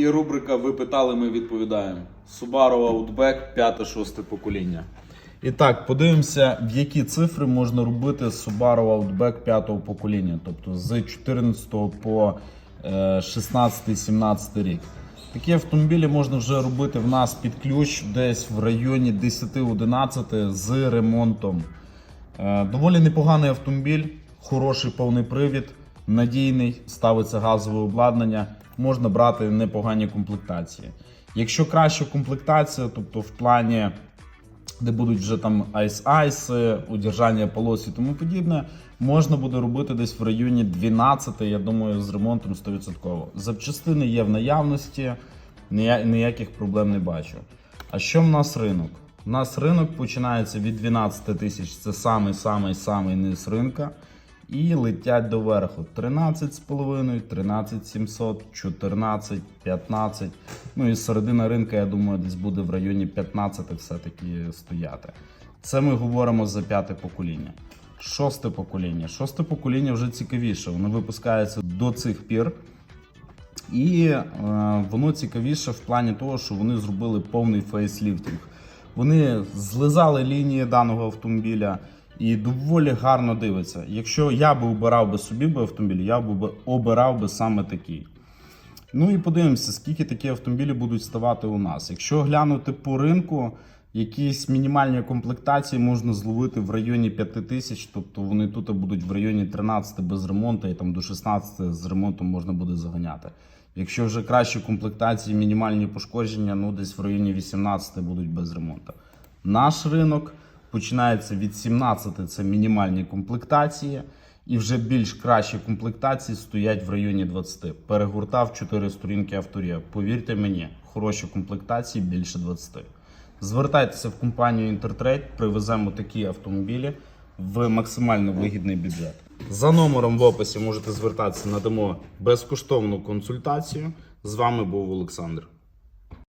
І рубрика Ви питали, ми відповідаємо. Subaru Outback 5-6 покоління. І так, подивимося, в які цифри можна робити Subaru Outback 5 покоління, тобто з 14 по 16-17 рік. Такі автомобілі можна вже робити в нас під ключ десь в районі 10-11 з ремонтом. Е, Доволі непоганий автомобіль, хороший повний привід, надійний, ставиться газове обладнання, можна брати непогані комплектації. Якщо краща комплектація, тобто в плані, де будуть вже там айс-айси, удержання полос і тому подібне, можна буде робити десь в районі 12, я думаю, з ремонтом 100%. Запчастини є в наявності, ніяких проблем не бачу. А що в нас ринок? У нас ринок починається від 12 тисяч, це самий самий самий низ ринка. І летять до верху 13,5, 13 700, 14, 15. Ну і середина ринка, я думаю, десь буде в районі 15 все-таки стояти. Це ми говоримо за п'яте покоління. Шосте покоління. Шосте покоління вже цікавіше. Воно випускається до цих пір. І е, воно цікавіше в плані того, що вони зробили повний фейсліфтинг. Вони злизали лінії даного автомобіля і доволі гарно дивиться. Якщо я би обирав би собі би автомобіль, я би обирав би саме такий. Ну і подивимося, скільки такі автомобілі будуть ставати у нас. Якщо глянути по ринку, якісь мінімальні комплектації можна зловити в районі 5 тисяч, тобто вони тут будуть в районі 13 без ремонту, і там до 16 з ремонтом можна буде заганяти. Якщо вже кращі комплектації, мінімальні пошкодження, ну десь в районі 18 будуть без ремонту. Наш ринок починається від 17, це мінімальні комплектації, і вже більш кращі комплектації стоять в районі 20. Перегортав 4 сторінки авторія. Повірте мені, хороші комплектації більше 20. Звертайтеся в компанію Інтертрейд, привеземо такі автомобілі в максимально вигідний бюджет. За номером в описі можете звертатися, надамо безкоштовну консультацію. З вами був Олександр.